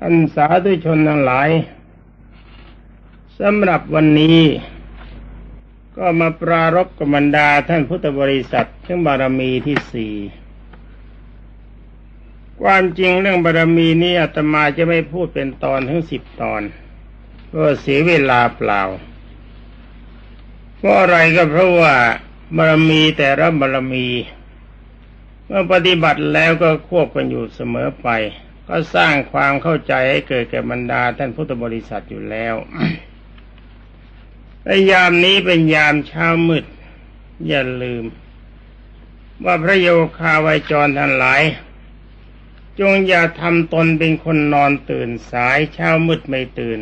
ท่านสาธุชนทั้งหลายสำหรับวันนี้ก็มาปรารบกับบรรดาท่านพุทธบริษัททั้งบารมีที่สี่ความจริงเรื่องบารมีนี้อาตมาจะไม่พูดเป็นตอนทั้งสิบตอนก็เสียเวลาเปล่า เพราะอะไรก็เพราะว่าบารมีแต่ละบารมี เมื่อปฏิบัติแล้วก็ควบกันอยู่เสมอไป ก็สร้างความเข้าใจให้เกิดแก่บรรดาท่านพุทธบริษัทอยู่แล้วในยามนี้เป็นยามเช้ามืด อย่าลืม ว่าพระโยคาวายจรทั้งหลาย จงอย่าทำตนเป็นคนนอนตื่นสายเช้ามืดไม่ตื่น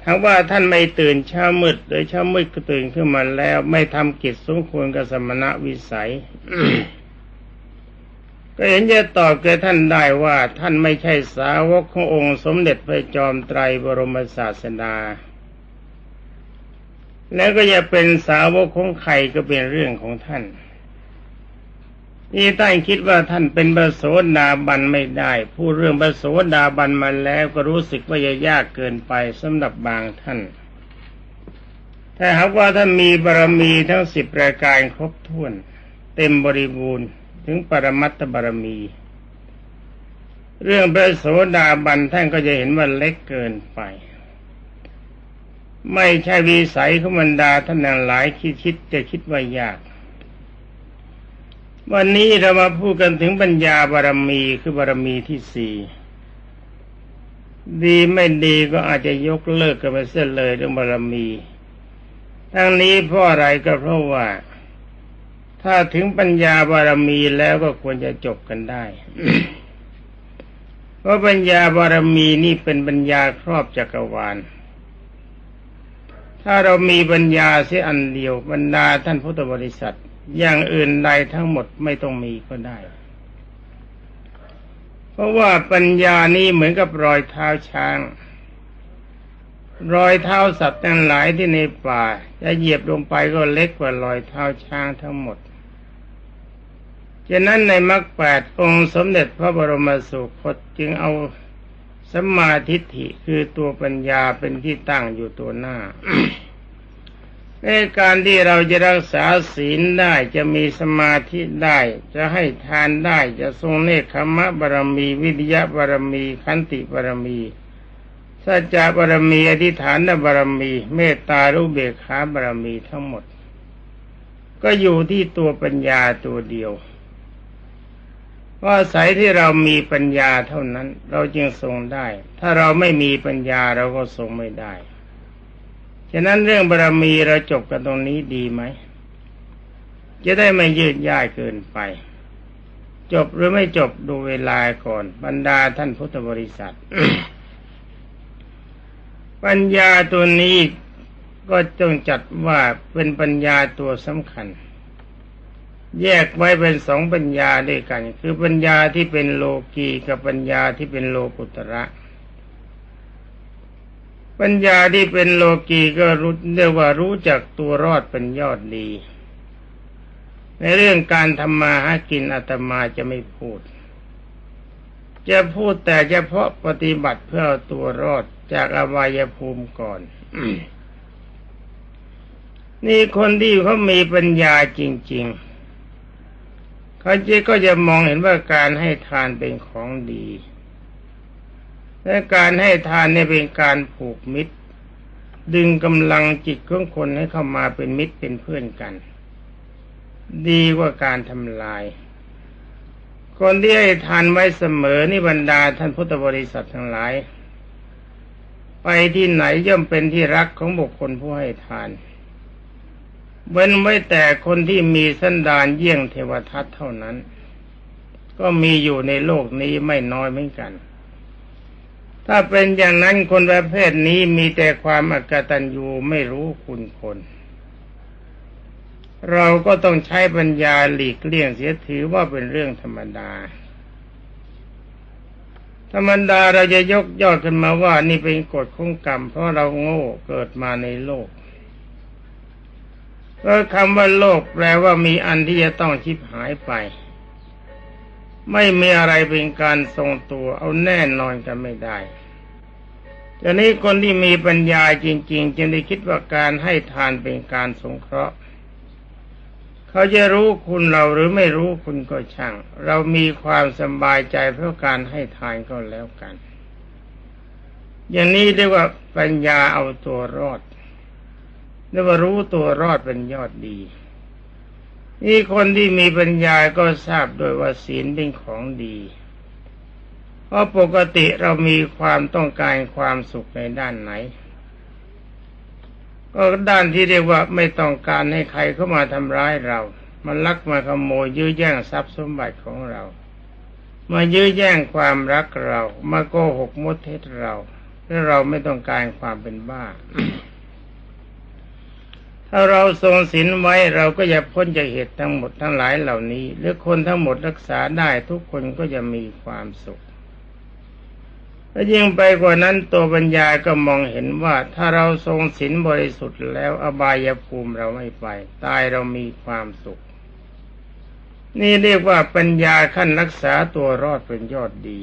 ถ้าว่าท่านไม่ตื่นเช้ามืดหรือเช้ามืดก็ตื่นขึ้นมาแล้ว ไม่ทำกิจสมควรกับสมณะวิสัย ก็เห็นจะตอบแกท่านได้ว่าท่านไม่ใช่สาวกขององค์สมเด็จพระจอมไตรบรมศาสดา แล้วก็จะเป็นสาวกของใครก็เป็นเรื่องของท่านนี่ท่านคิดว่าท่านเป็นบระโสดาบันไม่ได้ ผู้เรื่องบระโสดาบันมาแล้วก็รู้สึกว่าจะยากเกินไปสำหรับบางท่าน ถ้าหากว่าท่านมีบารมีทั้งสิบรายการครบถ้วน เต็มบริบูรณ์ ถึงปรมัตถบารมี เรื่องพระโสดาบันท่านก็จะเห็นว่าเล็กเกินไป ไม่ใช่วิสัยของบรรดาท่านหลายคิดคิดจะคิดว่ายาก วันนี้เรามาพูดกันถึงปัญญาบารมีคือบารมีที่สี่ดีไม่ดีก็อาจจะยกเลิกกันไปเสียเลยเรื่องบารมี ทั้งนี้เพราะอะไรก็เพราะว่า ถ้าถึงปัญญาบารมีแล้วก็ควรจะจบกันได้ เพราะปัญญาบารมีนี่เป็นปัญญาครอบจักรวาล ถ้าเรามีปัญญาเสียอันเดียวบรรดาท่านพุทธบริษัท อย่างอื่นใดทั้งหมดไม่ต้องมีก็ได้ เพราะว่าปัญญานี้เหมือนกับรอยเท้าช้างรอยเท้าสัตว์ทั้งหลายที่ในป่า จะเหยียบลงไปก็เล็กกว่ารอยเท้าช้างทั้งหมด ฉะนั้นในมรรคแปดองค์สมเด็จพระบรมสุคตจึงเอาสมาธิฐิคือตัวปัญญาเป็นที่ตั้งอยู่ตัวหน้า ในการที่เราจะรักษาศีลได้จะมีสมาธิได้ จะให้ทานได้จะทรงเนคขมะบารมี วิทยาบารมีขันติบารมีสัจจะบารมีอธิฐานบารมี เมตตารุเบกขาบารมีทั้งหมด ก็อยู่ที่ตัวปัญญาตัวเดียว เพราะอาศัยที่เรามีปัญญาเท่านั้น เราจึงทรงได้ ถ้าเราไม่มีปัญญาเราก็ทรงไม่ได้ ฉะนั้นเรื่องบารรมีเราจบกันตรงนี้ดีไหม จะได้ไม่ยืดยายเกินไป จบหรือไม่จบดูเวลาก่อน บรรดาท่านพุทธบริษัท ปัญญาตัวนี้ก็ต้องจัดว่าเป็นปัญญาตัวสำคัญ แยกไว้เป็นสองปัญญาด้วยกัน คือปัญญาที่เป็นโลกีกับปัญญาที่เป็นโลกุตระ ปัญญาที่เป็นโลกีก็รู้เรียกว่ารู้จักตัวรอดเป็นยอดดี ในเรื่องการทำมาหากินอาตมาจะไม่พูด จะพูดแต่เฉพาะปฏิบัติเพื่อตัวรอดจากอบายภูมิก่อนนี่คนที่เขามีปัญญาจริง ๆ เขาจะก็จะมองเห็นว่าการให้ทานเป็นของดี และการให้ทานเนี่ยเป็นการผูกมิตร ดึงกำลังจิตของคนให้เข้ามาเป็นมิตรเป็นเพื่อนกัน ดีกว่าการทำลาย คนที่ให้ทานไว้เสมอนี่บรรดาท่านพุทธบริษัททั้งหลาย ไปที่ไหนย่อมเป็นที่รักของบุคคลผู้ให้ทาน เว้นไว้แต่คนที่มีสันดานเยี่ยงเทวทัตเท่านั้น ก็มีอยู่ในโลกนี้ไม่น้อยเหมือนกัน ถ้าเป็นอย่างนั้นคนประเภทนี้มีแต่ความอกตัญญูไม่รู้คุณคน เราก็ต้องใช้ปัญญาหลีกเลี่ยงเสียถือว่าเป็นเรื่องธรรมดา ธรรมดาเราจะยกยอดขึ้นมาว่านี่เป็นกฎของกรรม เพราะเราโง่เกิดมาในโลก เพราะคำว่าโลกแปลว่ามีอันที่จะต้องชิบหายไป ไม่มีอะไรเป็นการทรงตัว เอาแน่นอนกันไม่ได้ทีนี้คนที่มีปัญญาจริง ๆ จึงได้คิดว่าการให้ทานเป็นการสงเคราะห์ เขาจะรู้คุณเราหรือไม่รู้คุณก็ช่าง เรามีความสบายใจเพราะการให้ทานก็แล้วกัน อย่างนี้เรียกว่าปัญญาเอาตัวรอด เรียกว่ารู้ตัวรอดเป็นยอดดี นี่คนที่มีปัญญาก็ทราบโดยว่าศีลเป็นของดี เพราะปกติเรามีความต้องการความสุขในด้านไหน ก็ด้านที่เรียกว่าไม่ต้องการให้ใครเข้ามาทำร้ายเรา มันลักมาขโมยยื้อแย่งทรัพย์สมบัติของเรามายื้อแย่งความรักเรา มาโกหกมดเท็จเรา และเราไม่ต้องการความเป็นบ้า ถ้าเราทรงศีลไว้เราก็จะพ้นจากเหตุทั้งหมดทั้งหลายเหล่านี้ หรือคนทั้งหมดรักษาได้ทุกคนก็จะมีความสุขและยิ่งไปกว่านั้นตัวปัญญาก็มองเห็นว่าถ้าเราทรงศีลบริสุทธิ์แล้วอบายภูมิเราไม่ไป ตายเรามีความสุข นี่เรียกว่าปัญญาขั้นรักษาตัวรอดเป็นยอดดี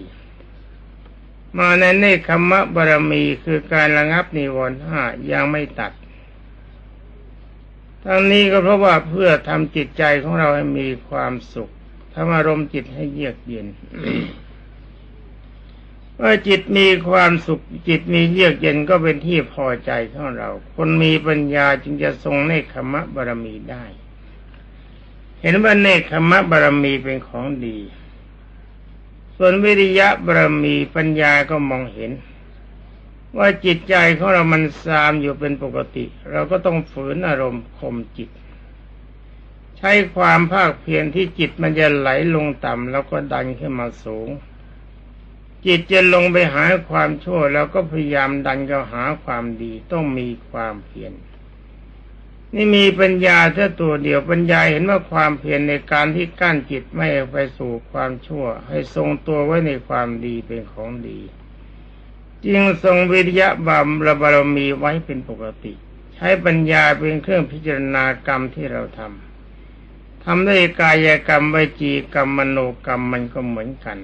มาในเนคขมะบารมีคือการระงับนิวรณ์ห้ายังไม่ตัด ทั้งนี้ก็เพราะว่าเพื่อทำจิตใจของเราให้มีความสุขทำอารมณ์จิตให้เยือกเย็นเมื่อจิตมีความสุขจิตมีเยือกเย็นก็เป็นที่พอใจของเรา คนมีปัญญาจึงจะทรงเนคขมะบารมีได้ เห็นว่าเนคขมะบารมีเป็นของดี ส่วนวิริยะบารมีปัญญาก็มองเห็น ว่าจิตใจของเรามันซามอยู่เป็นปกติ เราก็ต้องฝืนอารมณ์ข่มจิต ใช้ความภาคเพียรที่จิตมันจะไหลลงต่ำแล้วก็ดันขึ้นมาสูง จิตจะลงไปหาความชั่วแล้วก็พยายามดันเข้าหาความดีต้องมีความเพียรนี่มีปัญญาแค่ตัวเดียวปัญญาเห็นว่าความเพียรในการที่กั้นจิตไม่ไปสู่ความชั่ว ให้ทรงตัวไว้ในความดีเป็นของดี จึงทรงวิริยะบามระบารมีไว้เป็นปกติ ใช้ปัญญาเป็นเครื่องพิจารณากรรมที่เราทำทำด้วยกายกรรมวิจีกรรมมโนกรรมมันก็เหมือนกัน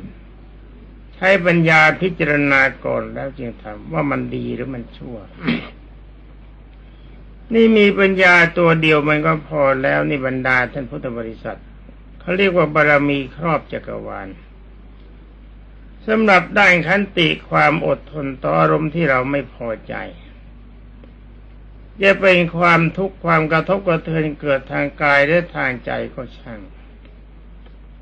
ใช้ปัญญาพิจารณาก่อนแล้วจึงทำว่ามันดีหรือมันชั่ว นี่มีปัญญาตัวเดียวมันก็พอแล้วนี่บรรดาท่านพุทธบริษัทเขาเรียกว่าบารมีครอบจักรวาล สำหรับด้านขันติความอดทนต่ออารมณ์ที่เราไม่พอใจ จะเป็นความทุกข์ความกระทบกระเทือนเกิดทางกายและทางใจก็ช่าง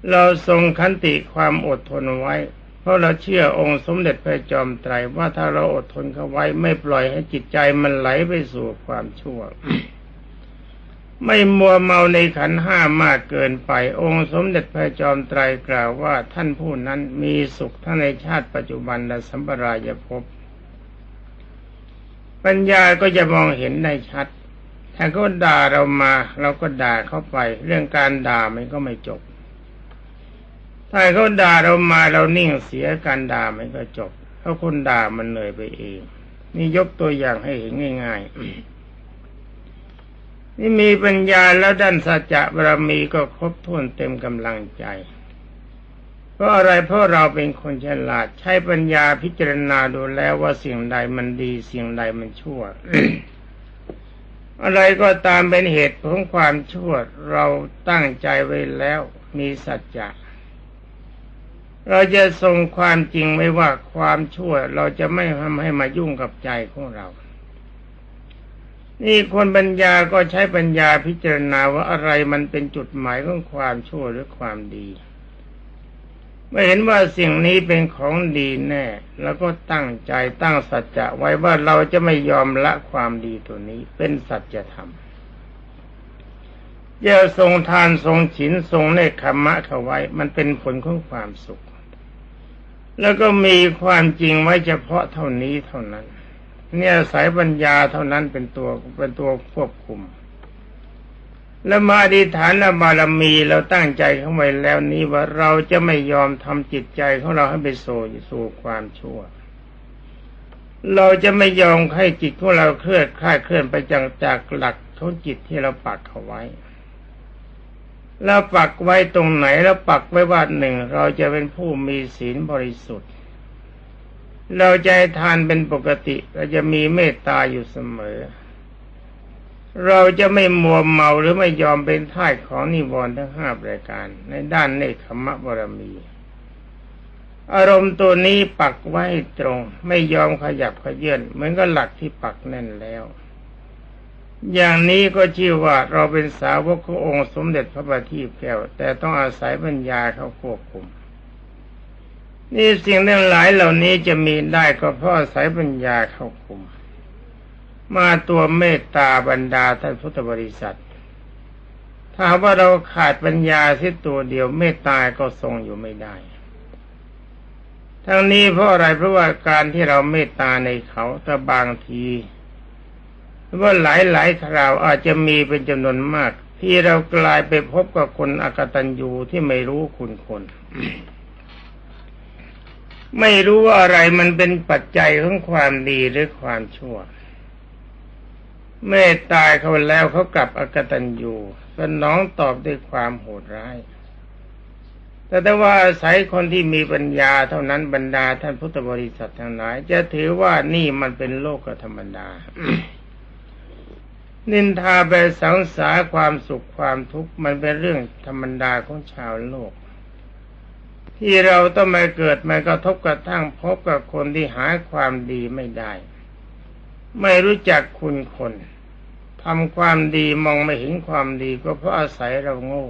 เราทรงขันติความอดทนไว้ เพราะเราเชื่อองค์สมเด็จพระจอมไตรว่าถ้าเราอดทนเข้าไว้ไม่ปล่อยให้จิตใจมันไหลไปสู่ความชั่ว ไม่มัวเมาในขันห้ามากเกินไป องค์สมเด็จพระจอมไตรกล่าวว่าท่านผู้นั้นมีสุขทั้งในชาติปัจจุบันและสัมปรายภพปัญญาก็จะมองเห็นได้ชัด ถ้าเขาด่าเรามา เราก็ด่าเข้าไป เรื่องการด่ามันก็ไม่จบ ถ้าเขาด่าเรามาเรานิ่งเสียการด่ามันก็จบเพราะคนด่ามันเหนื่อยไปเอง นี่ยกตัวอย่างให้เห็นง่าย ๆ นี่มีปัญญาแล้วด้านสัจจะบารมีก็ครบถ้วนเต็มกำลังใจ เพราะอะไรเพราะเราเป็นคนฉลาด ใช้ปัญญาพิจารณาดูแล้วว่าสิ่งใดมันดีสิ่งใดมันชั่ว อะไรก็ตามเป็นเหตุของความชั่ว เราตั้งใจไว้แล้วมีสัจจะเราจะทรงความจริงไม่ว่าความชั่ว เราจะไม่ทำให้มายุ่งกับใจของเรา นี่คนปัญญาก็ใช้ปัญญาพิจารณาว่าอะไรมันเป็นจุดหมายของความชั่วหรือความดีเมื่อเห็นว่าสิ่งนี้เป็นของดีแน่ แล้วก็ตั้งใจตั้งสัจจะไว้ว่าเราจะไม่ยอมละความดีตัวนี้เป็นสัจธรรมจะทรงทานทรงฉินทรงเนคขมะเข้าไว้ มันเป็นผลของความสุข แล้วก็มีความจริงไว้เฉพาะเท่านี้เท่านั้น เนี่ยสายปัญญาเท่านั้นเป็นตัวเป็นตัวควบคุม แล้วมาดีฐานและบารมีเราตั้งใจเข้าไว้แล้วนี้ว่าเราจะไม่ยอมทำจิตใจของเราให้ไปโซ่สู่ความชั่ว เราจะไม่ยอมให้จิตของเราเคลื่อนคลายเคลื่อนไปจากจากหลักของจิตที่เราปักเขาไว้แล้วปักไว้ตรงไหนแล้วปักไว้ว่าหนึ่งเราจะเป็นผู้มีศีลบริสุทธิ์ เราให้ทานเป็นปกติเราจะมีเมตตาอยู่เสมอ เราจะไม่มัวเมาหรือไม่ยอมเป็นท่ายของนิวรณ์ทั้งห้าประการ ในด้านเนคขมะบารมี อารมณ์ตัวนี้ปักไว้ตรง ไม่ยอมขยับขยื่นเหมือนกับหลักที่ปักแน่นแล้ว อย่างนี้ก็ชื่อว่าเราเป็นสาวกขององค์สมเด็จพระบัณฑิตแก้ว แต่ต้องอาศัยปัญญาเขาควบคุม นี่สิ่งทั้งหลายเหล่านี้จะมีได้ก็เพราะอายปัญญาเข้าคุม มาตัวเมตตาบรรดาท่านพุทธบริษัท ถ้าว่าเราขาดปัญญาที่ตัวเดียวเมตตาก็ทรงอยู่ไม่ได้ ทั้งนี้เพราะอะไรเพราะว่าการที่เราเมตตาในเขาแต่บางทีว่าหลายหลายคราวอาจจะมีเป็นจำนวนมาก ที่เรากลายไปพบกับคนอกตัญญูที่ไม่รู้คุณคน ไม่รู้ว่าอะไรมันเป็นปัจจัยของความดีหรือความชั่ว เมื่อตายเขาแล้วเขากลับอกตัญญูสนองตอบด้วยความโหดร้าย แต่ถ้าว่าอาศัยคนที่มีปัญญาเท่านั้นบรรดาท่านพุทธบริษัททั้งหลาย จะถือว่านี่มันเป็นโลกธรรมดา นินทาไปสังสาความสุขความทุกข์มันเป็นเรื่องธรรมดาของชาวโลก ที่เราต้องมาเกิดมากระทบกระทั่งพบกับคนที่หาความดีไม่ได้ ไม่รู้จักคุณคนทำความดีมองไม่เห็นความดีก็เพราะอาศัยเราโง่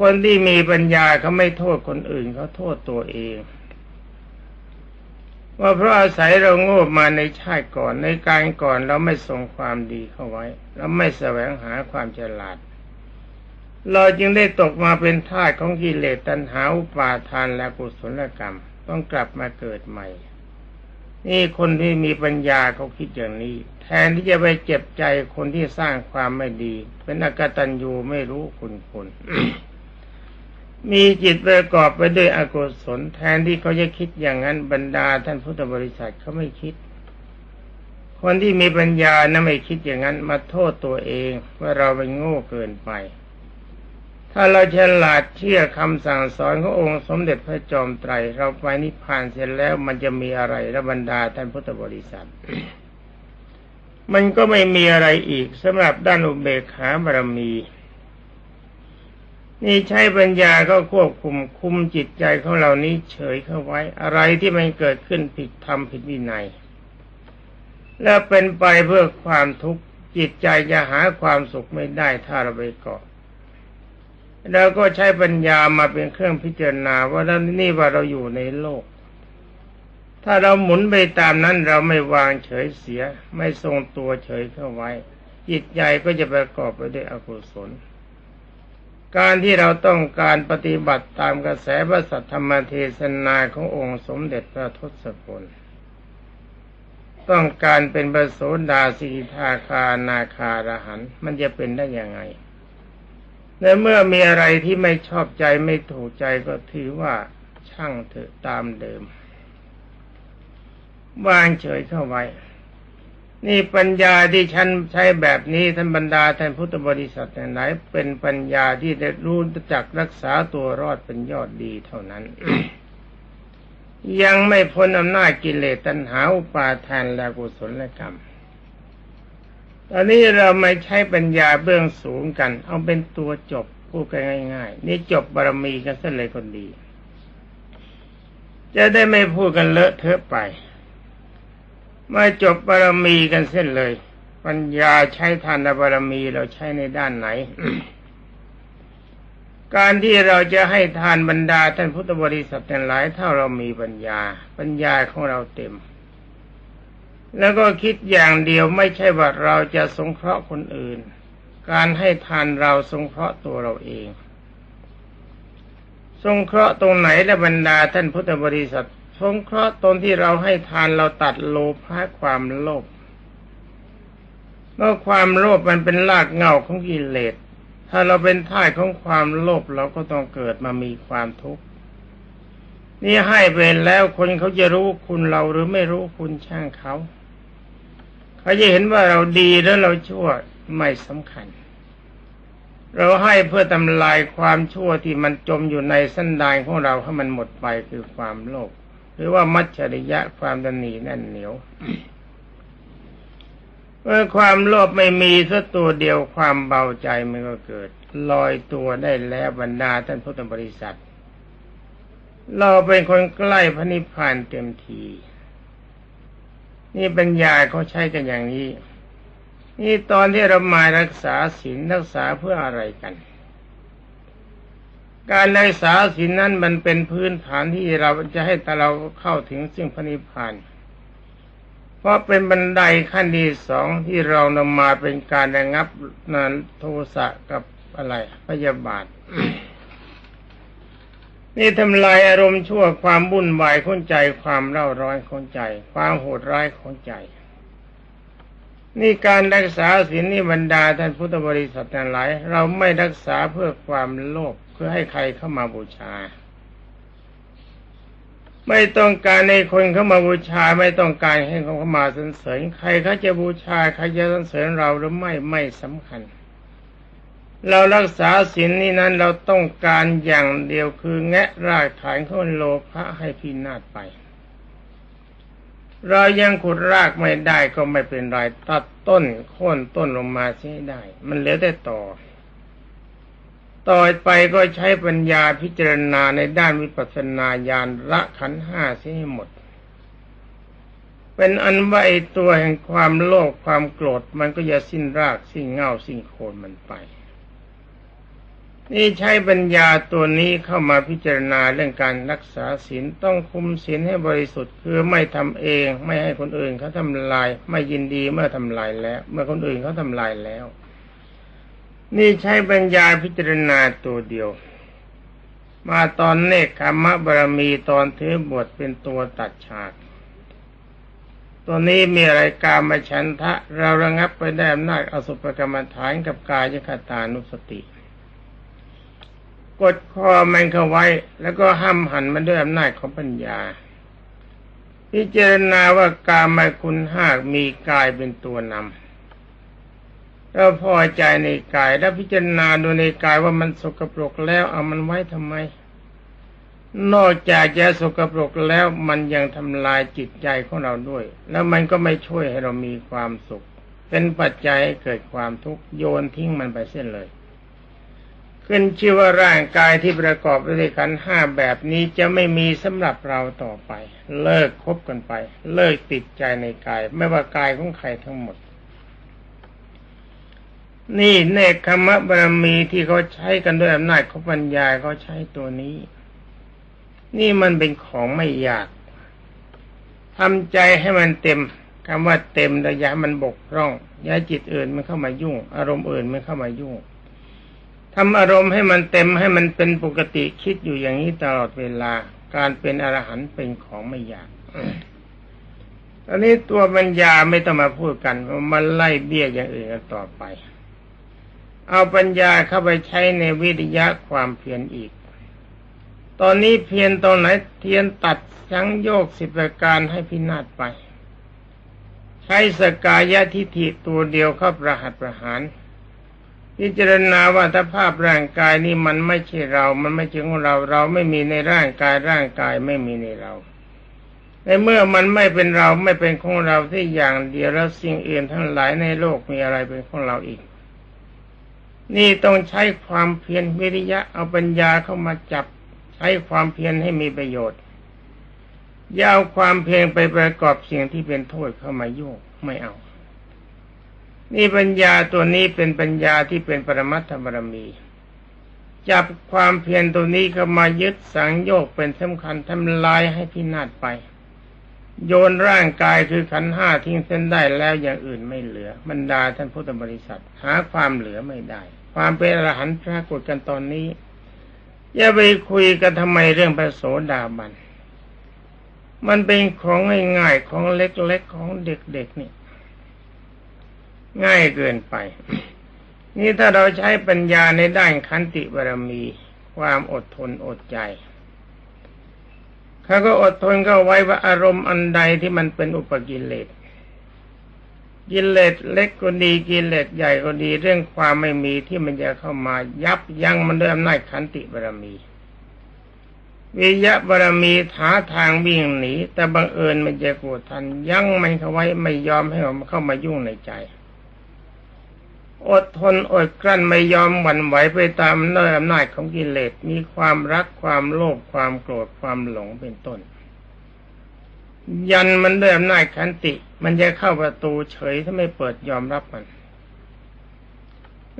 คนที่มีปัญญาเขาไม่โทษคนอื่นเขาโทษตัวเอง ว่าเพราะอาศัยเราโง่มาในชาติก่อนในการก่อนเราไม่ส่งความดีเข้าไว้ เราไม่แสวงหาความฉลาด เราจึงได้ตกมาเป็นทาสของกิเลสตัณหาอุปาทานและกุศลกรรม ต้องกลับมาเกิดใหม่ นี่คนที่มีปัญญาเขาคิดอย่างนี้ แทนที่จะไปเจ็บใจคนที่สร้างความไม่ดี เป็นอกตัญญูไม่รู้คุณคุณมีจิตประกอบไปด้วยอกุศลแทนที่เขาจะคิดอย่างนั้นบรรดาท่านพุทธบริษัทเขาไม่คิด คนที่มีปัญญานะไม่คิดอย่างนั้น มาโทษตัวเองว่าเราเป็นโง่เกินไป ถ้าเราฉลาดเชื่อคำสั่งสอนขององค์สมเด็จพระจอมไตร เราไปนิพพานเสร็จแล้วมันจะมีอะไรระบรรดาท่านพุทธบริษัท มันก็ไม่มีอะไรอีกสำหรับด้านอุเบกขาบารมี นี่ใช้ปัญญาก็ควบคุมคุมจิตใจของเรานี้เฉยเข้าไว้ อะไรที่มันเกิดขึ้นผิดธรรมผิดวินัยและเป็นไปเพื่อความทุกข์จิตใจจะหาความสุขไม่ได้ถ้าเราไปเกาะ เราก็ใช้ปัญญามาเป็นเครื่องพิจารณาว่าแล้วนี่ว่าเราอยู่ในโลก ถ้าเราหมุนไปตามนั้นเราไม่วางเฉยเสีย ไม่ทรงตัวเฉยเข้าไว้ จิตใจก็จะประกอบไปด้วยอกุศล การที่เราต้องการปฏิบัติตามกระแสพระสัทธรรมเทศนาขององค์สมเด็จพระทศพลต้องการเป็นประโสดาสีทาคานาคารหันมันจะเป็นได้ยังไง ในเมื่อมีอะไรที่ไม่ชอบใจไม่ถูกใจก็ถือว่าช่างเถอะตามเดิมวางเฉยเข้าไว้ นี่ปัญญาที่ฉันใช้แบบนี้ท่านบรรดาท่านพุทธบริษัทไหนเป็นปัญญาที่ได้รู้จักรักษาตัวรอดเป็นยอดดีเท่านั้น ยังไม่พ้นอำนาจกิเลสตัณหาอุปาทานและกุศลกรรม ตอนนี้เราไม่ใช้ปัญญาเบื้องสูงกัน เอาเป็นตัวจบพูดกันง่าย ๆ นี่จบบารมีกันซะเลยคนดี จะได้ไม่พูดกันเลอะเทอะไปมาจบบารมีกันเส้นเลย ปัญญาใช้ทานบารมีเราใช้ในด้านไหน การที่เราจะให้ทานบรรดาท่านพุทธบริษัทแต่หลายเท่าเรามีปัญญา ปัญญาของเราเต็ม แล้วก็คิดอย่างเดียวไม่ใช่ว่าเราจะสงเคราะห์คนอื่น การให้ทานเราสงเคราะห์ตัวเราเอง สงเคราะห์ตรงไหนและบรรดาท่านพุทธบริษัท สงเคราะห์ตนที่เราให้ทานเราตัดโลภะความโลภเมื่อความโลภมันเป็นรากเหง้าของกิเลส ถ้าเราเป็นท่ายของความโลภเราก็ต้องเกิดมามีความทุกข์ นี่ให้ไปแล้วคนเขาจะรู้คุณเราหรือไม่รู้คุณช่างเขา เขาจะเห็นว่าเราดีแล้วเราชั่วไม่สำคัญ เราให้เพื่อทำลายความชั่วที่มันจมอยู่ในสันดานของเราให้มันหมดไปคือความโลภหรือว่ามัจฉริยะความดนีแน่นเหนียวเมื่อความโลภไม่มีสักตัวเดียวความเบาใจมันก็เกิด ลอยตัวได้แล้วบรรดาท่านพุทธบริษัท เราเป็นคนใกล้พระนิพพานเต็มที นี่ปัญญาเขาใช้กันอย่างนี้ นี่ตอนที่เรามารักษาศีลรักษาเพื่ออะไรกัน การรักษาศีลนั้นมันเป็นพื้นฐานที่เราจะให้ต่เราเข้าถึงซึ่งพระนิพพานเพราะเป็นบันไดขั้นที่สองที่เรานำมาเป็นการระงับนันโทสะกับอะไรพยาบาท นี่ทำลายอารมณ์ชั่วความบุ่นวายของใจความเร่าร้อนของใจ ความโหดร้ายของใจ นี่การรักษาศีลนี่บรรดาท่านพุทธบริษัททั้งหลาย เราไม่รักษาเพื่อความโลภเพื่อให้ใครเข้ามาบูชา ไม่ต้องการในคนเข้ามาบูชาไม่ต้องการให้เขาเข้ามาสรรเสริญใครเขาจะบูชาใครจะสรรเสริญเราหรือไม่ไม่สำคัญ เรารักษาศีลนี้นั้นเราต้องการอย่างเดียวคือแงะรากฐานของโลภะให้พินาศไป เรายังขุดรากไม่ได้ก็ไม่เป็นไรตัดต้นโค่นต้นลงมาใช้ได้ มันเหลือแต่ต่อ ต่อไปก็ใช้ปัญญาพิจารณาในด้านวิปัสสนาญาณละขันห้าเสียให้หมด เป็นอันว่าไอตัวแห่งความโลภความโกรธมันก็จะสิ้นรากสิ้นเง่าสิ้นโคนมันไป นี่ใช้ปัญญาตัวนี้เข้ามาพิจารณาเรื่องการรักษาศีลต้องคุมศีลให้บริสุทธิ์คือไม่ทำเอง ไม่ให้คนอื่นเขาทำลาย ไม่ยินดีเมื่อทำลายแล้ว เมื่อคนอื่นเขาทำลายแล้ว นี่ใช้ปัญญาพิจารณาตัวเดียว มาตอนเนคขมะบารมีตอนเทบทเป็นตัวตัดฉาก ตัวนี้มีอะไรกามาฉันทะ เราระงับไปได้อำนาจอสุภกรรมฐานกับกายคตานุสติ กดคอมันเข้าไว้ แล้วก็ห้ามหันมันด้วยอำนาจของปัญญา พิจารณาว่ากามาคุณห้ามีกายเป็นตัวนำเราพอใจในกายแล้วพิจารณาดูในกายว่ามันสกปรกแล้วเอามันไว้ทำไม นอกจากจะสกปรกแล้วมันยังทำลายจิตใจของเราด้วย แล้วมันก็ไม่ช่วยให้เรามีความสุข เป็นปัจจัยให้เกิดความทุกข์โยนทิ้งมันไปเส้นเลย ขึ้นชื่อว่าร่างกายที่ประกอบด้วยขันห้าแบบนี้จะไม่มีสำหรับเราต่อไป เลิกคบกันไป เลิกติดใจในกาย ไม่ว่ากายของใครทั้งหมด นี่เนคขมะบารมีที่เขาใช้กันด้วยอำนาจของปัญญาเขาใช้ตัวนี้ นี่มันเป็นของไม่ยากทำใจให้มันเต็มคำว่าเต็มระยะมันบกพร่องย้ายจิตอื่นมันเข้ามายุ่ง อารมณ์อื่นมันเข้ามายุ่ง ทำอารมณ์ให้มันเต็มให้มันเป็นปกติคิดอยู่อย่างนี้ตลอดเวลา การเป็นอรหันต์เป็นของไม่ยากตอนนี้ตัวปัญญาไม่ต้องมาพูดกันมันไล่เบี้ยอย่างอื่นต่อไป เอาปัญญาเข้าไปใช้ในวิทยะความเพียรอีก ตอนนี้เพียรตรงไหนเทียนตัดสังโยกสิบประการให้พินาศไป ใช้สกายะทิฏฐิตัวเดียวเข้าประหัตประหาร พิจารณาว่าถ้าภาพร่างกายนี้มันไม่ใช่เรา มันไม่ใช่ของเรา เราไม่มีในร่างกายร่างกายไม่มีในเราในเมื่อมันไม่เป็นเราไม่เป็นของเราที่อย่างเดียวแล้วสิ่งอื่นทั้งหลายในโลกมีอะไรเป็นของเราอีก นี่ต้องใช้ความเพียรวิริยะเอาปัญญาเข้ามาจับ ใช้ความเพียรให้มีประโยชน์อย่าเอาความเพียรไปประกอบสิ่งที่เป็นโทษเข้ามายุ่งไม่เอา นี่ปัญญาตัวนี้เป็นปัญญาที่เป็นปรมัตถบารมี จับความเพียรตัวนี้เขามายึดสังโยกเป็นสำคัญทำลายให้พินาศไป โยนร่างกายคือขันห้าทิ้งเส้นได้แล้วอย่างอื่นไม่เหลือบรรดาท่านพุทธบริษัท หาความเหลือไม่ได้ ความเป็นอรหันต์ปรากฏกันตอนนี้ อย่าไปคุยกันทำไมเรื่องพระโสดาบันมันเป็นของง่ายๆของเล็กๆของเด็กๆนี่ ง่ายเกินไป นี่ถ้าเราใช้ปัญญาในด้านขันติบารมี ความอดทนอดใจเขาก็อดทนก็ไว้ว่าอารมณ์อันใดที่มันเป็นอุปกิเลสกิเลสเล็กก็ดีกิเลสใหญ่ก็ดีเรื่องความไม่มีที่มันจะเข้ามายับยั้งมันด้วยอำนาจขันติบารมี วิยะบารมีถาทางวิ่งหนีแต่บังเอิญมันจะกดทันยั้งมันเข้าไว้ไม่ยอมให้มันเข้ามายุ่งในใจ อดทนอดกลั้นไม่ยอมหวั่นไหวไปตามเนื้ออำนาจของกิเลสมีความรักความโลภความโกรธความหลงเป็นต้น ยันมันด้วยอำนาจขันติ มันจะเข้าประตูเฉยถ้าไม่เปิดยอมรับมัน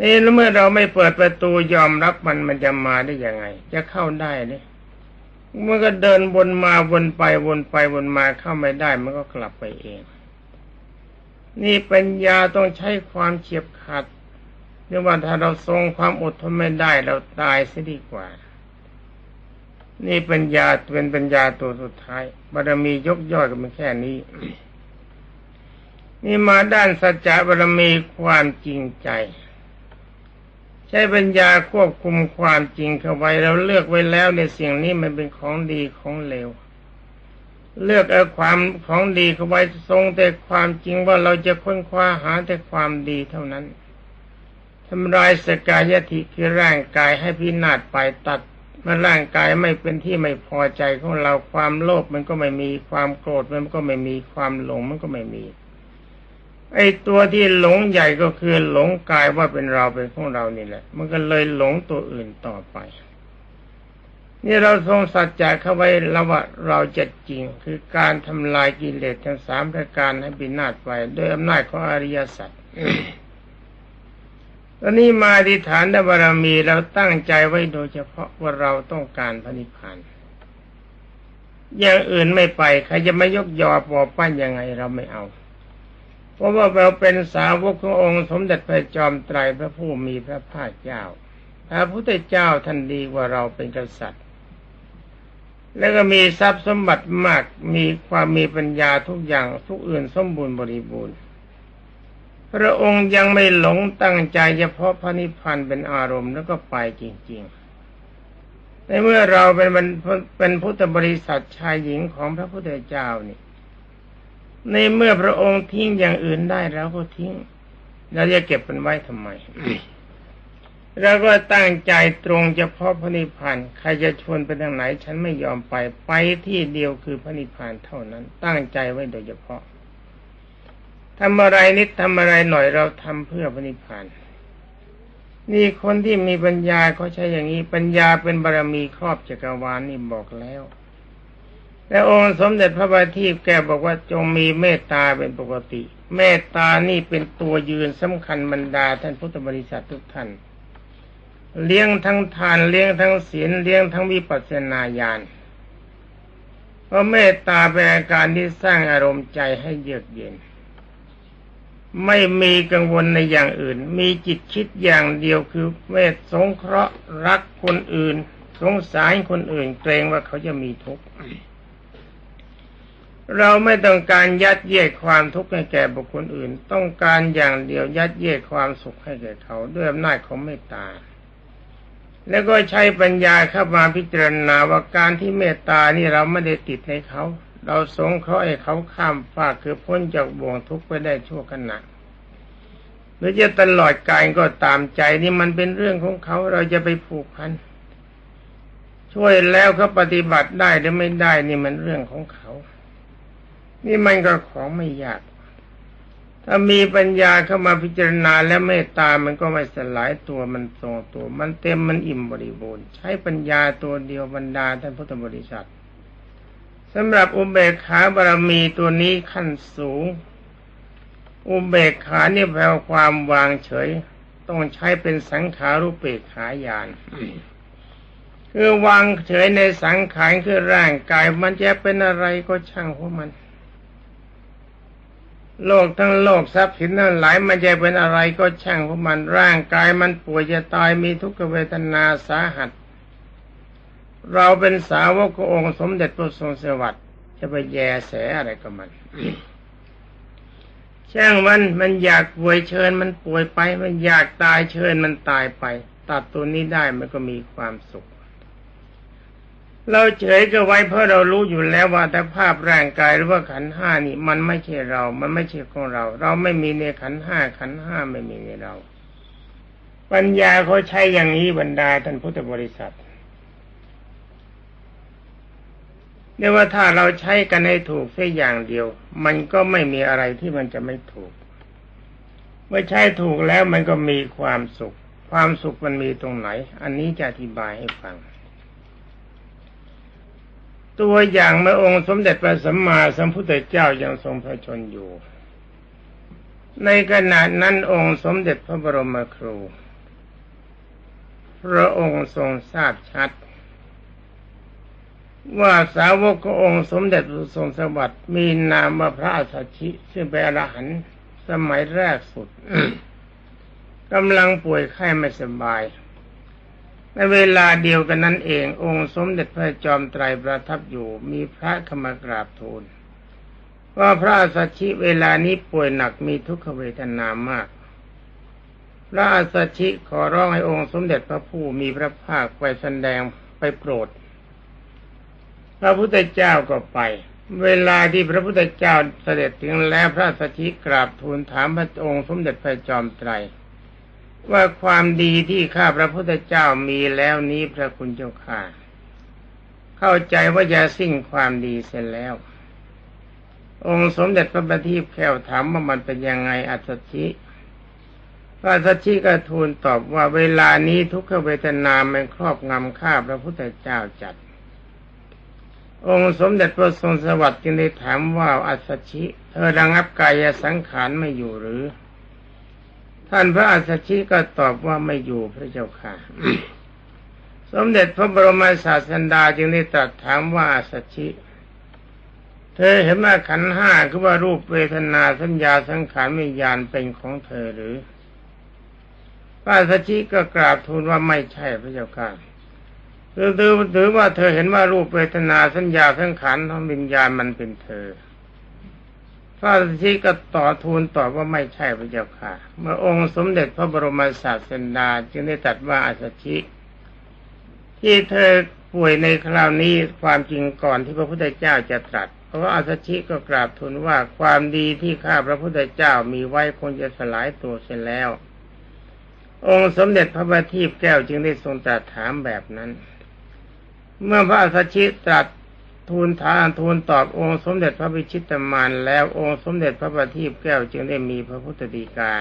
นี่แล้วเมื่อเราไม่เปิดประตูยอมรับมันมันจะมาได้ยังไง จะเข้าได้เนี่ยมันก็เดินวนมาวนไปวนไปวนมาเข้าไม่ได้มันก็กลับไปเอง นี่ปัญญาต้องใช้ความเฉียบขาดเนื่องว่าถ้าเราทรงความอดทนไม่ได้เราตายซะดีกว่า นี่ปัญญาเป็นปัญญาตัวสุดท้ายบารมียกย่อยกันเป็นแค่นี้ นี่มาด้านสัจจะบารมีความจริงใจ ใช้ปัญญาควบคุมความจริงเข้าไว้เราเลือกไว้แล้วในสิ่งนี้มันเป็นของดีของเลว เลือกเอาความของดีเข้าไว้ทรงแต่ความจริงว่าเราจะค้นคว้าหาแต่ความดีเท่านั้นทำลายสกายติคือร่างกายให้พินาศไปตัดเมื่อร่างกายไม่เป็นที่ไม่พอใจของเราความโลภมันก็ไม่มีความโกรธมันก็ไม่มีความหลงมันก็ไม่มี ไอตัวที่หลงใหญ่ก็คือหลงกายว่าเป็นเราเป็นของเรานี่แหละ มันก็เลยหลงตัวอื่นต่อไป นี่เราทรงสัจจะเข้าไว้แล้วว่าเราจะจริง คือการทำลายกิเลสทั้งสามประการให้บินาศไปด้วยอำนาจของอริยสัจตอนนี้มาดิฐานบารมีเราตั้งใจไว้โดยเฉพาะว่าเราต้องการพระนิพพานอย่างอื่นไม่ไปใครจะไม่ยกยอปอปั้นยังไงเราไม่เอา เพราะว่าเราเป็นสาวกขององค์สมเด็จพระจอมไตรพระผู้มีพระภาคเจ้าพระพุทธเจ้าท่านดีกว่าเราเป็นกษัตริย์ แล้วก็มีทรัพย์สมบัติมากมีความมีปัญญาทุกอย่างทุกอื่นสมบูรณ์บริบูรณ์ พระองค์ยังไม่หลงตั้งใจเฉพาะพระนิพพานเป็นอารมณ์แล้วก็ไปจริง ๆ ในเมื่อเราเป็นเป็นพุทธบริษัทชายหญิงของพระพุทธเจ้านี่ ในเมื่อพระองค์ทิ้งอย่างอื่นได้เราก็ทิ้งเราจะเก็บมันไว้ทำไม เราก็ตั้งใจตรงเฉพาะพระนิพพานใครจะชวนไปทางไหน ฉันไม่ยอมไปไปที่เดียวคือพระนิพพานเท่านั้น ตั้งใจไว้โดยเฉพาะทำอะไรนิดทำอะไรหน่อยเราทำเพื่อพระนิพพานนี่คนที่มีปัญญาเขาใช้อย่างนี้ปัญญาเป็นบารรมีครอบจักรวาลนี่บอกแล้ว และองค์สมเด็จพระบาทีแกบอกว่าจงมีเมตตาเป็นปกติ เมตตานี่เป็นตัวยืนสำคัญบรรดาท่านพุทธบริษัททุกท่าน เลี้ยงทั้งทานเลี้ยงทั้งศีลเลี้ยงทั้งวิปัสสนาญาณเพราะเมตตาเป็นอาการที่สร้างอารมณ์ใจให้เยือกเย็น ไม่มีกังวลในอย่างอื่น มีจิตคิดอย่างเดียวคือเมตสงเคราะห์รักคนอื่น สงสารคนอื่น เกรงว่าเขาจะมีทุกข์เราไม่ต้องการยัดเยียดความทุกข์ให้แก่บุคคลอื่น ต้องการอย่างเดียวยัดเยียดความสุขให้แก่เขาด้วยอำนาจของเมตตา แล้วก็ใช้ปัญญาเข้ามาพิจารณาว่าการที่เมตตานี่เราไม่ได้ติดให้เขา เราสงเคราะห์ให้เขาข้ามฟากคือพ้นจากบ่วงทุกข์ไปได้ชั่วขณะหรือจะตลอดกายก็ตามใจนี่มันเป็นเรื่องของเขาเราจะไปผูกพัน ช่วยแล้วเขาปฏิบัติได้หรือไม่ได้นี่มันเรื่องของเขา นี่มันก็ของไม่ยาก ถ้ามีปัญญาเข้ามาพิจารณาแล้วเมตตามันก็ไม่สลายตัวมันทรงตัว มันเต็มมันอิ่มบริบูรณ์ ใช้ปัญญาตัวเดียวบรรดาท่านพุทธบริษัทสำหรับอุเบกขาบารมีตัวนี้ขั้นสูง อุเบกขานี่แปลความวางเฉย ต้องใช้เป็นสังขารุเบกขายานคือวางเฉยในสังขารคือร่างกายมันจะเป็นอะไรก็ช่างของมัน โลกทั้งโลกทรัพย์สินทั้งหลายมันจะเป็นอะไรก็ช่างของมันร่างกายมันป่วยจะตายมีทุกขเวทนาสาหัส เราเป็นสาวกขององค์สมเด็จพระทรงสวัสดิ์จะไปแยแสอะไรกับมันช่างมันมันอยากป่วยเชิญมันป่วยไป มันอยากตายเชิญมันตายไป ตัดตัวนี้ได้มันก็มีความสุข เราเฉยก็ไว้เพราะเรารู้อยู่แล้วว่าแต่ภาพร่างกายหรือว่าขันห้านี่ มันไม่ใช่เรา มันไม่ใช่ของเรา เราไม่มีในขันห้าขันห้าไม่มีในเรา ปัญญาเขาใช้อย่างนี้บรรดาท่านพุทธบริษัทเรียกว่าถ้าเราใช้กันให้ถูกแค่อย่างเดียว มันก็ไม่มีอะไรที่มันจะไม่ถูก เมื่อใช้ถูกแล้วมันก็มีความสุข ความสุขมันมีตรงไหน อันนี้จะอธิบายให้ฟัง ตัวอย่างเมื่อองค์สมเด็จพระสัมมาสัมพุทธเจ้ายังทรงพระชนอยู่ ในขณะนั้นองค์สมเด็จพระบรมครู พระองค์ทรงทราบชัด ว่าสาวกขององค์สมเด็จพระทรงสวัสดิ์มีนามว่าพระอัสสชิซึ่งเป็นอรหันต์สมัยแรกสุดกำลังป่วยไข้ไม่สบาย ในเวลาเดียวกันนั้นเอง องค์สมเด็จพระจอมไตรประทับอยู่มีพระขมากราบทูลว่าพระอัสสชิเวลานี้ป่วยหนักมีทุกขเวทนามาก พระอัสสชิขอร้องให้องค์สมเด็จพระผู้มีพระภาคไปแสดงไปโปรด พระพุทธเจ้าก็ไป เวลาที่พระพุทธเจ้าเสด็จถึงแล้วพระสัชชิกราบทูลถามพระองค์สมเด็จพระจอมไตร ว่าความดีที่ข้าพระพุทธเจ้ามีแล้วนี้พระคุณเจ้าข้าเข้าใจว่าจะสิ้นความดีเสร็จแล้ว องค์สมเด็จพระบัณฑิตแก้วถามว่ามันเป็นยังไงอัศชิพระสัชชิก็ทูลตอบว่าเวลานี้ทุกขเวทนามันครอบงำข้าพระพุทธเจ้าจัด องค์สมเด็จพระทรงสวัสดิ์จึงได้ถามว่าอัศชิ เธอระงับกายสังขารไม่อยู่หรือ ท่านพระอัศชิก็ตอบว่าไม่อยู่พระเจ้าค่ะ สมเด็จพระบรมศาสดาจึงได้ตรัสถามว่าอัศชิเธอเห็นว่าขันห้าคือว่ารูปเวทนาสัญญาสังขารวิญญาณเป็นของเธอหรือพระอัศชิก็กราบทูลว่าไม่ใช่พระเจ้าค่ะคือถือถือว่าเธอเห็นว่ารูปเวทนาสัญญาสังขารทั้งวิญญาณมันเป็นเธอ พระสิชีก็ต่อทูลตอบว่าไม่ใช่พระเจ้าค่ะ เมื่อองค์สมเด็จพระบรมศาสดาจึงได้ตัดว่าอาสชิที่เธอป่วยในคราวนี้ความจริงก่อนที่พระพุทธเจ้าจะตรัส เพราะว่าอาสชิก็กราบทูลว่าความดีที่ข้าพระพุทธเจ้ามีไว้คงจะสลายตัวเสียแล้ว องค์สมเด็จพระบัณฑิตแก้วจึงได้ทรงตรัสถามแบบนั้น เมื่อพระสัชชิตรัส ทูลถามทูลตอบองค์สมเด็จพระบิชิตมานแล้วองค์สมเด็จพระบัณฑิตแก้วจึงได้มีพระพุทธดีกา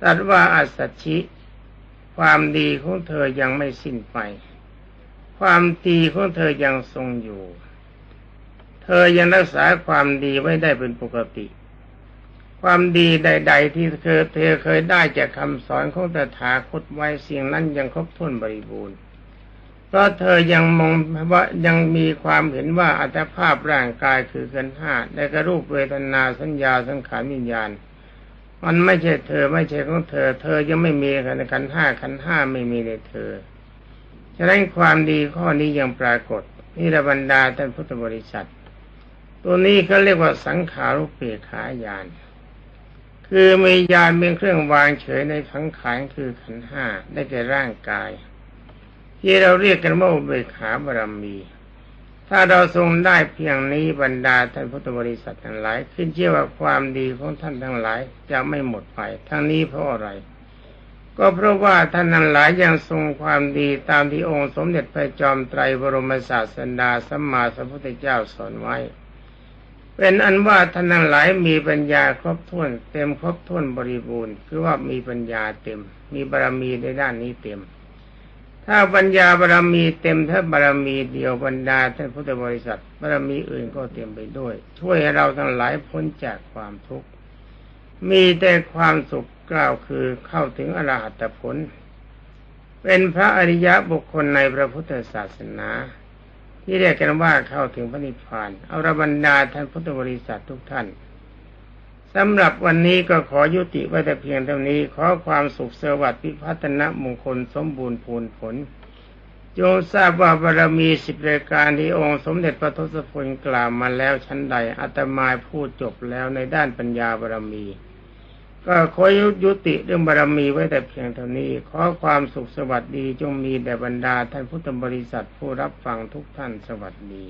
ตรัสว่าอัศชิ ความดีของเธอยังไม่สิ้นไป ความดีของเธอยังทรงอยู่ เธอยังรักษาความดีไว้ได้เป็นปกติ ความดีใด ๆ ที่เธอเธอเคยได้จากคำสอนของตถาคตไว้สิ่งนั้นยังครบถ้วนบริบูรณ์ เพราะเธอยังมองว่ายังมีความเห็นว่าอัตภาพร่างกายคือกันห้าในกระรูปเวทนาสัญญาสังขารวิญญาณ มันไม่ใช่เธอไม่ใช่ของเธอ เธอยังไม่มีขันขันห้าขันห้าไม่มีในเธอ ฉะนั้นความดีข้อนี้ยังปรากฏนี่ระบรรดาท่านพุทธบริษัท ตัวนี้เขาเรียกว่าสังขารุปเปขายาน คือมียานเป็นเครื่องวางเฉยในสังขารคือขันห้าได้แก่ร่างกาย ที่เราเรียกกันว่าอุเบกขาบารมี ถ้าเราทรงได้เพียงนี้บรรดาท่านพุทธบริษัททั้งหลาย ขึ้นเชื่อว่าความดีของท่านทั้งหลาย จะไม่หมดไปทั้งนี้เพราะอะไร ก็เพราะว่าท่านทั้งหลายยังทรงความดีตามที่องค์สมเด็จพระจอมไตรบรมศาสดาสัมมาสัมพุทธเจ้าสอนไว้เป็นอันว่าท่านทั้งหลายมีปัญญาครบถ้วน เต็มครบถ้วนบริบูรณ์คือว่ามีปัญญาเต็ม มีบารมีในด้านนี้เต็ม ถ้าปัญญาบารมีเต็มถ้าบารมีเดียวบรรดาท่านพุทธบริษัทบารมีอื่นก็เต็มไปด้วย ช่วยให้เราทั้งหลายพ้นจากความทุกข์มีแต่ความสุขกล่าวคือเข้าถึงอรหัตผล เป็นพระอริยะบุคคลในพระพุทธศาสนา ที่เรียกกันว่าเข้าถึงพระนิพพาน เอาระบรรดาท่านพุทธบริษัททุกท่าน สำหรับวันนี้ก็ขอยุติไว้แต่เพียงเท่านี้ ขอความสุขสวัสดิ์พิพัฒนมงคลสมบูรณ์พูนผลจงทราบว่าบารมีสิบรายการที่องค์สมเด็จพระทศพลกล่าวมาแล้วชั้นใดอาตมาพูดจบแล้วในด้านปัญญาบารมี ก็ขอยุติเรื่องบารมีไว้แต่เพียงเท่านี้ ขอความสุขสวัสดีจงมีแด่บรรดาท่านพุทธบริษัทผู้รับฟังทุกท่านสวัสดี